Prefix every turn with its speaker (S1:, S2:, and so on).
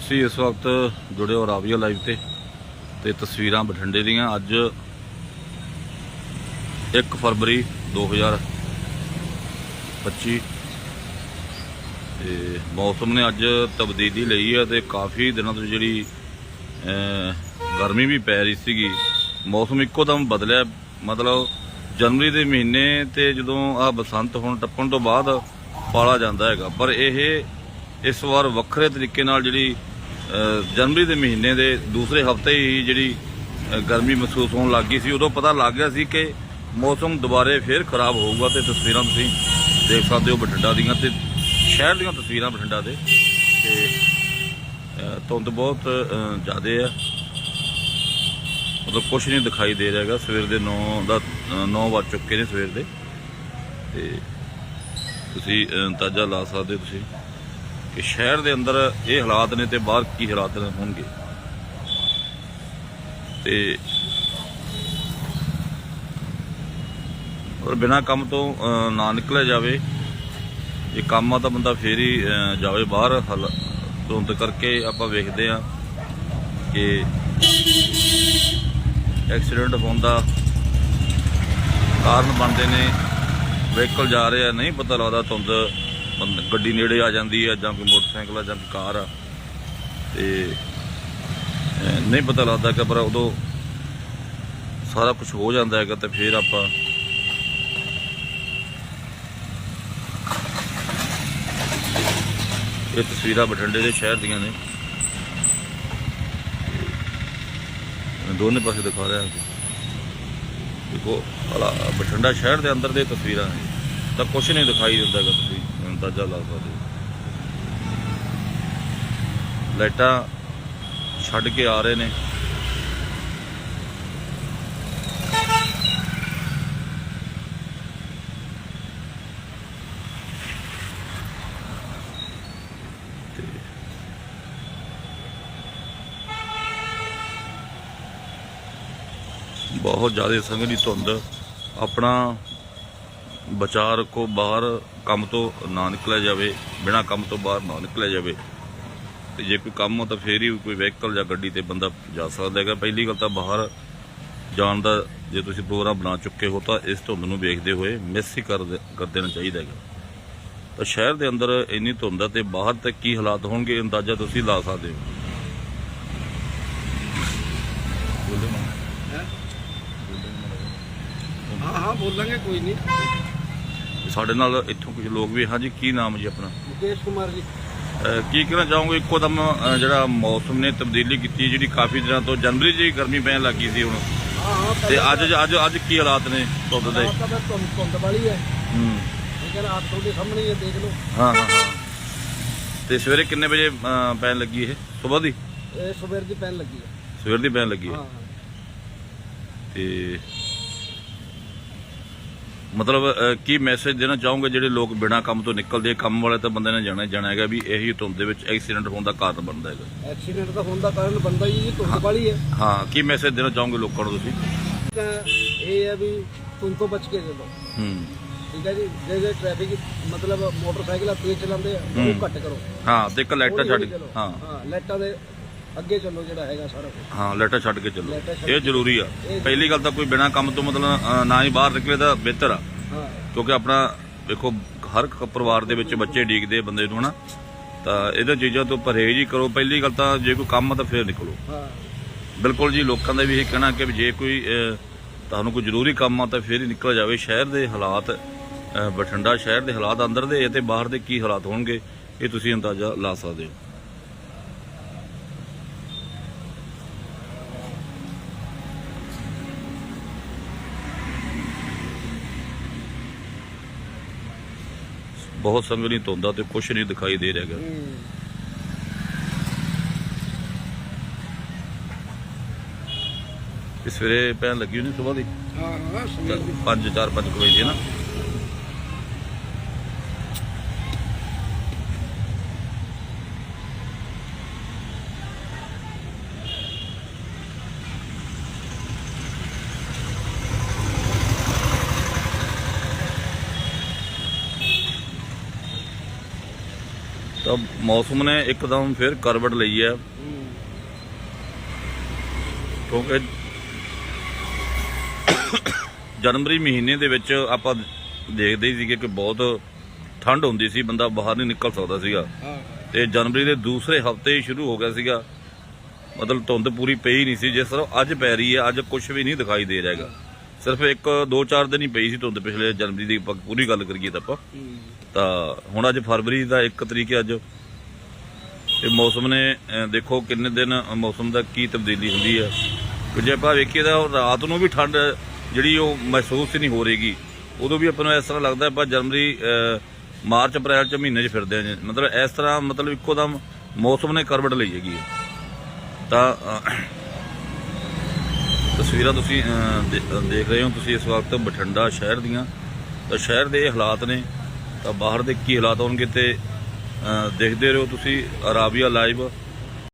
S1: ਤੁਸੀਂ ਇਸ ਵਕਤ ਜੁੜੇ ਹੋ ਰਾਵੀਆ ਲਾਈਵ ਤੇ ਤੇ ਤਸਵੀਰਾਂ ਬਠਿੰਡੇ ਦੀਆਂ। ਅੱਜ 1 ਫਰਵਰੀ 2025 ਤੇ ਮੌਸਮ ਨੇ ਅੱਜ ਤਬਦੀਲੀ ਲਈ ਹੈ ਤੇ ਕਾਫੀ ਦਿਨਾਂ ਤੋਂ ਜਿਹੜੀ ਗਰਮੀ ਵੀ ਪੈ ਰਹੀ ਸੀਗੀ। ਮੌਸਮ ਇੱਕੋ ਦਮ ਬਦਲਿਆ। ਮਤਲਬ ਜਨਵਰੀ ਦੇ ਮਹੀਨੇ ਤੇ ਜਦੋਂ ਆ ਬਸੰਤ ਹੁਣ ਟੱਪਣ ਤੋਂ ਬਾਅਦ ਪਾਲਾ ਜਾਂਦਾ ਹੈਗਾ। ਪਰ ਇਹ ਇਸ ਵਾਰ ਵੱਖਰੇ ਤਰੀਕੇ ਨਾਲ ਜਿਹੜੀ ਜਨਵਰੀ ਦੇ ਮਹੀਨੇ ਦੇ ਦੂਸਰੇ ਹਫ਼ਤੇ ਹੀ ਜਿਹੜੀ ਗਰਮੀ ਮਹਿਸੂਸ ਹੋਣ ਲੱਗ ਗਈ ਸੀ, ਉਦੋਂ ਪਤਾ ਲੱਗ ਗਿਆ ਸੀ ਕਿ ਮੌਸਮ ਦੁਬਾਰੇ ਫੇਰ ਖਰਾਬ ਹੋਊਗਾ ਤੇ ਤਸਵੀਰਾਂ ਤੁਸੀਂ ਦੇਖ ਸਕਦੇ ਹੋ ਬਠਿੰਡਾ ਦੀਆਂ ਤੇ ਸ਼ਹਿਰ ਦੀਆਂ ਤਸਵੀਰਾਂ ਬਠਿੰਡਾ ਦੇ। ਤੇ ਧੁੰਦ ਬਹੁਤ ਜ਼ਿਆਦੇ ਆ। ਮਤਲਬ ਕੁਝ ਨਹੀਂ ਦਿਖਾਈ ਦੇ ਰਿਹਾ ਸਵੇਰ ਦੇ 9 ਦਾ 9 ਵੱਜ ਚੁੱਕੇ ਨੇ ਸਵੇਰ ਦੇ। ਤੇ ਤੁਸੀਂ ਅੰਦਾਜ਼ਾ ਲਾ ਸਕਦੇ ਹੋ ਤੁਸੀਂ। ਕਿ ਸ਼ਹਿਰ ਦੇ ਅੰਦਰ ਇਹ ਹਾਲਾਤ ਨੇ ਤੇ ਬਾਹਰ ਕੀ ਹਾਲਾਤ ਨੇ ਹੋਣਗੇ। ਤੇ ਔਰ ਬਿਨਾ ਕੰਮ ਤੋਂ ਨਾ ਨਿਕਲਿਆ ਜਾਵੇ, ਜੇ ਕੰਮ ਆ ਤਾਂ ਬੰਦਾ ਫੇਰ ਹੀ ਜਾਵੇ ਬਾਹਰ। ਹਲ- ਧੁੰਦ ਕਰਕੇ ਆਪਾਂ ਵੇਖਦੇ ਆ ਕਿ ਐਕਸੀਡੈਂਟ ਹੋਣ ਦਾ ਕਾਰਨ ਬਣਦੇ ਨੇ। ਵਹੀਕਲ ਜਾ ਰਹੇ ਆ, ਨਹੀਂ ਪਤਾ ਲੱਗਦਾ ਧੁੰਦ ਗੱਡੀ ਨੇੜੇ ਆ ਜਾਂਦੀ ਹੈ ਜਾਂ ਕੋਈ ਮੋਟਰਸਾਈਕਲ ਆ ਜਾਂ ਕੋਈ ਕਾਰ ਆ। ਤੇ ਨਹੀਂ ਪਤਾ ਲੱਗਦਾ ਕਿ ਪਰ ਉਦੋਂ ਸਾਰਾ ਕੁਝ ਹੋ ਜਾਂਦਾ ਹੈਗਾ ਤੇ ਫਿਰ ਆਪਾਂ ਇਹ ਤਸਵੀਰਾਂ ਬਠਿੰਡੇ ਦੇ ਸ਼ਹਿਰ ਦੀਆਂ ਨੇ। ਦੋਨੇ ਪਾਸੇ ਦਿਖਾ ਰਿਹਾ ਹਾਂ। ਦੇਖੋ ਬਠਿੰਡਾ ਸ਼ਹਿਰ ਦੇ ਅੰਦਰ ਦੇ ਤਸਵੀਰਾਂ ਨੇ। ਤਾਂ ਕੁਝ ਨਹੀਂ ਦਿਖਾਈ ਦਿੰਦਾ ਹੈਗਾ ਤੁਸੀਂ ਅੰਦਾਜ਼ਾ ਲਾ ਸਕਦੇ ਹੋ। ਲਾਈਟਾਂ ਛੱਡ ਕੇ ਆ ਰਹੇ ਨੇ। ਬਹੁਤ ਜ਼ਿਆਦਾ ਸੰਘਣੀ ਧੁੰਦ ਆਪਣਾ ਬਚਾ ਰੱਖੋ ਬਾਹਰ ਕੰਮ ਤੋਂ ਨਾ ਨਿਕਲਿਆ ਜਾਵੇ, ਬਿਨਾ ਕੰਮ ਤੋਂ ਬਾਹਰ ਨਾ ਨਿਕਲਿਆ ਜਾਵੇ, ਤੇ ਜੇ ਕੋਈ ਕੰਮ ਹੋ ਤਾਂ ਫੇਰ ਹੀ ਕੋਈ ਵਹੀਕਲ ਜਾਂ ਗੱਡੀ ਤੇ ਬੰਦਾ ਜਾ ਸਕਦਾ ਹੈਗਾ। ਪਹਿਲੀ ਗੱਲ ਤਾਂ ਬਾਹਰ ਜਾਣ ਦਾ ਜੇ ਤੁਸੀਂ ਪ੍ਰੋਗਰਾਮ ਬਣਾ ਚੁੱਕੇ ਹੋ ਤਾਂ ਇਸ ਧੁੰਦ ਨੂੰ ਵੇਖਦੇ ਹੋਏ ਮਿਸ ਹੀ ਕਰ ਕਰ ਦੇਣਾ ਚਾਹੀਦਾ ਹੈਗਾ। ਤਾਂ ਸ਼ਹਿਰ ਦੇ ਅੰਦਰ ਇੰਨੀ ਧੁੰਦ ਹੈ ਤੇ ਬਾਹਰ ਤੱਕ ਕੀ ਹਾਲਾਤ ਹੋਣਗੇ, ਅੰਦਾਜ਼ਾ ਤੁਸੀਂ ਲਾ ਸਕਦੇ ਹੋ?
S2: ਹਾਂ ਹਾਂ, ਬੋਲਾਂਗੇ, ਕੋਈ ਨਹੀਂ।
S1: ਸਾਡੇ ਨਾਲ ਇੱਥੋਂ ਕੁਝ ਲੋਕ ਵੀ ਹਾਂਜੀ ਕੀ ਨਾਮ ਜੀ ਆਪਣਾ?
S2: ਮੁਕੇਸ਼ ਕੁਮਾਰ ਜੀ।
S1: ਕੀ ਕਹਿਣਾ ਚਾਹੋਗੇ? ਇੱਕੋ ਦਮ ਜਿਹੜਾ ਮੌਸਮ ਨੇ ਤਬਦੀਲੀ ਕੀਤੀ ਜਿਹੜੀ ਕਾਫੀ ਦਿਨਾਂ ਤੋਂ ਜਨਵਰੀ 'ਚ ਹੀ ਗਰਮੀ ਪੈਣ ਲੱਗੀ ਸੀ ਹੁਣ। ਤੇ ਅੱਜ ਅੱਜ ਅੱਜ ਕੀ ਹਾਲਾਤ ਨੇ ਧੁੰਦ ਦੇ?
S2: ਧੁੰਦ ਵਾਲੀ ਹੈ।
S1: ਹੂੰ।
S2: ਠੀਕ ਹੈ ਆਪ ਤੁਹਾਡੇ ਸਾਹਮਣੇ ਹੀ ਦੇਖ ਲਓ।
S1: ਹਾਂ ਹਾਂ ਹਾਂ। ਤੇ ਸਵੇਰੇ ਕਿੰਨੇ ਵਜੇ ਪੈਣ ਲੱਗੀ ਇਹ? ਸਵੇਰ ਦੀ?
S2: ਇਹ ਸਵੇਰ ਦੀ ਪੈਣ ਲੱਗੀ ਹੈ।
S1: ਸਵੇਰ ਦੀ ਪੈਣ ਲੱਗੀ ਹੈ।
S2: ਹਾਂ।
S1: ਤੇ ਮਤਲਬ ਕੀ ਮੈਸੇਜ ਦੇਣਾ ਚਾਹੋਗੇ ਜਿਹੜੇ ਲੋਕ ਬਿਨਾਂ ਕੰਮ ਤੋਂ ਨਿਕਲਦੇ? ਕੰਮ ਵਾਲੇ ਤਾਂ ਬੰਦੇ ਨੇ ਜਾਣਾ ਜਾਣਾ ਹੈਗਾ ਵੀ ਇਹੀ ਧੁੰਦ ਦੇ ਵਿੱਚ ਐਕਸੀਡੈਂਟ ਹੋਣ ਦਾ ਕਾਰਨ ਬਣਦਾ ਹੈਗਾ।
S2: ਐਕਸੀਡੈਂਟ ਦਾ ਹੋਣ ਦਾ ਕਾਰਨ ਬੰਦਾ ਹੀ ਜੀ ਧੁੰਦ ਵਾਲੀ ਹੈ।
S1: ਹਾਂ ਕੀ ਮੈਸੇਜ ਦੇਣਾ ਚਾਹੋਗੇ ਲੋਕਾਂ ਨੂੰ ਤੁਸੀਂ?
S2: ਇਹ ਹੈ ਵੀ ਧੁੰਦ ਤੋਂ ਬਚ ਕੇ ਚੱਲੋ।
S1: ਹੂੰ।
S2: ਠੀਕ ਹੈ ਜੀ ਜੇ ਜੇ ਟ੍ਰੈਫਿਕ ਮਤਲਬ ਮੋਟਰਸਾਈਕਲ ਤੇਜ਼ ਚਲਾਉਂਦੇ ਆ। ਉਹ ਘੱਟ ਕਰੋ।
S1: ਹਾਂ ਤੇ ਇੱਕ ਲਾਈਟਾਂ ਛੱਡ। ਹਾਂ।
S2: ਹਾਂ ਲਾਈਟਾਂ ਦੇ ਅੱਗੇ ਚੱਲੋ ਜਿਹੜਾ ਹੈਗਾ ਸਾਰਾ ਕੁਝ
S1: ਹਾਂ ਲਾਈਟਾਂ ਛੱਡ ਕੇ ਚੱਲੋ।
S2: ਛੱਡ
S1: ਇਹ ਜ਼ਰੂਰੀ ਆ। ਪਹਿਲੀ ਗੱਲ ਤਾਂ ਕੋਈ ਬਿਨਾਂ ਕੰਮ ਤੋਂ ਮਤਲਬ ਨਾ ਹੀ ਬਾਹਰ ਨਿਕਲੇ ਤਾਂ ਬਿਹਤਰ ਆ।
S2: ਹਾਂ।
S1: ਕਿਉਂਕਿ ਆਪਣਾ ਦੇਖੋ ਹਰ ਇੱਕ ਪਰਿਵਾਰ ਦੇ ਵਿੱਚ ਬੱਚੇ ਡੀਕਦੇ ਬੰਦੇ ਨੂੰ ਹਨਾ? ਤਾਂ ਇਹਨਾਂ ਚੀਜ਼ਾਂ ਤੋਂ ਪਰਹੇਜ਼ ਹੀ ਕਰੋ। ਪਹਿਲੀ ਗੱਲ ਤਾਂ ਜੇ ਕੋਈ ਕੰਮ ਆ ਤਾਂ ਫੇਰ ਨਿਕਲੋ।
S2: ਹਾਂ।
S1: ਬਿਲਕੁਲ ਜੀ ਲੋਕਾਂ ਦਾ ਵੀ ਇਹ ਕਹਿਣਾ ਕਿ ਵੀ ਜੇ ਕੋਈ ਅਹ, ਤੁਹਾਨੂੰ ਕੋਈ ਜ਼ਰੂਰੀ ਕੰਮ ਆ ਤਾਂ ਫੇਰ ਹੀ ਨਿਕਲ ਜਾਵੇ। ਸ਼ਹਿਰ ਦੇ ਹਾਲਾਤ ਅਹ, ਬਠਿੰਡਾ ਸ਼ਹਿਰ ਦੇ ਹਾਲਾਤ ਅੰਦਰ ਦੇ ਤੇ ਬਾਹਰ ਦੇ ਕੀ ਹਾਲਾਤ ਹੋਣਗੇ ਇਹ ਤੁਸੀਂ ਅੰਦਾਜ਼ਾ ਲਾ ਸਕਦੇ ਹੋ। ਬਹੁਤ ਸੰਗਣੀ ਧੁੰਦਾ ਤੇ ਕੁਝ ਨਹੀਂ ਦਿਖਾਈ ਦੇ ਰਿਹਾ ਹੈਗਾ
S2: ਹੂੰ।
S1: ਇਹ ਸਵੇਰੇ ਪੈਣ ਲੱਗੀ ਉਹਨੇ ਸਵੇਰ ਦੀ?
S2: ਹਾਂ ਹਾਂ ਸਵੇਰ ਦੀ।
S1: 5 4 5 ਵਜੇ ਦੀ ਨਾ? ਤਾਂ ਮੌਸਮ ਨੇ ਇੱਕਦਮ ਫਿਰ ਕਰਵਟ ਲਈ ਹੈ। ਕਿਉਂਕਿ ਜਨਵਰੀ ਮਹੀਨੇ ਦੇ ਵਿੱਚ ਆਪਾਂ ਦੇਖਦੇ ਹੀ ਸੀਗੇ ਕਿ ਬਹੁਤ ਠੰਡ ਹੁੰਦੀ ਸੀ ਬੰਦਾ ਬਾਹਰ ਨਹੀਂ ਨਿਕਲ ਸਕਦਾ ਸੀਗਾ। ਤੇ ਜਨਵਰੀ ਦੇ ਦੂਸਰੇ ਹਫ਼ਤੇ ਹੀ ਸ਼ੁਰੂ ਹੋ ਗਿਆ ਸੀਗਾ। ਮਤਲਬ ਧੁੰਦ ਪੂਰੀ ਪਈ ਨਹੀਂ ਸੀ ਜਿਸ ਤਰ੍ਹਾਂ ਅੱਜ ਪੈ ਰਹੀ ਹੈ ਅੱਜ ਕੁਝ ਵੀ ਨਹੀਂ ਦਿਖਾਈ ਦੇ ਰਿਹਾ ਹੈਗਾ। ਸਿਰਫ ਇੱਕ 2-4 ਦਿਨ ਹੀ ਪਈ ਸੀ ਧੁੰਦ ਪਿਛਲੇ ਜਨਵਰੀ ਦੀ ਪੂਰੀ ਗੱਲ ਕਰੀਏ ਤਾਂ ਆਪਾਂ। ਤਾਂ ਹੁਣ ਅੱਜ ਫਰਵਰੀ ਦਾ 1 ਤਰੀਕ ਹੈ ਅੱਜ। ਤੇ ਮੌਸਮ ਨੇ ਦੇਖੋ ਕਿੰਨੇ ਦਿਨ ਮੌਸਮ ਦਾ ਕੀ ਤਬਦੀਲੀ ਹੁੰਦੀ ਹੈ। ਕਿ ਜੇ ਆਪਾਂ ਵੇਖੀਏ ਤਾਂ ਰਾਤ ਨੂੰ ਵੀ ਠੰਡ ਜਿਹੜੀ ਉਹ ਮਹਿਸੂਸ ਹੀ ਨਹੀਂ ਹੋ ਰਹੀਗੀ। ਉਦੋਂ ਵੀ ਆਪਾਂ ਨੂੰ ਇਸ ਤਰ੍ਹਾਂ ਲੱਗਦਾ ਆਪਾਂ ਜਨਵਰੀ ਮਾਰਚ, ਅਪ੍ਰੈਲ ਚ ਮਹੀਨੇ 'ਚ ਫਿਰਦੇ ਹਾਂ ਮਤਲਬ ਇਸ ਤਰ੍ਹਾਂ ਮਤਲਬ ਇੱਕੋ ਦਮ ਮੌਸਮ ਨੇ ਕਰਵਟ ਲਈ ਹੈਗੀ ਹੈ। ਤਾਂ ਤਸਵੀਰਾਂ ਤੁਸੀਂ ਦੇਖ ਰਹੇ ਹੋ। ਤੁਸੀਂ ਇਸ ਵਕਤ ਬਠਿੰਡਾ ਸ਼ਹਿਰ ਦੀਆਂ। ਤਾਂ ਸ਼ਹਿਰ ਦੇ ਹਾਲਾਤ ਨੇ ਤਾਂ ਬਾਹਰ ਦੇ ਕੀ ਹਾਲਾਤ ਹੋਣਗੇ ਤੇ ਅਹ, ਦੇਖਦੇ ਰਹੋ ਤੁਸੀਂ ਅਰਾਬੀਆ ਲਾਈਵ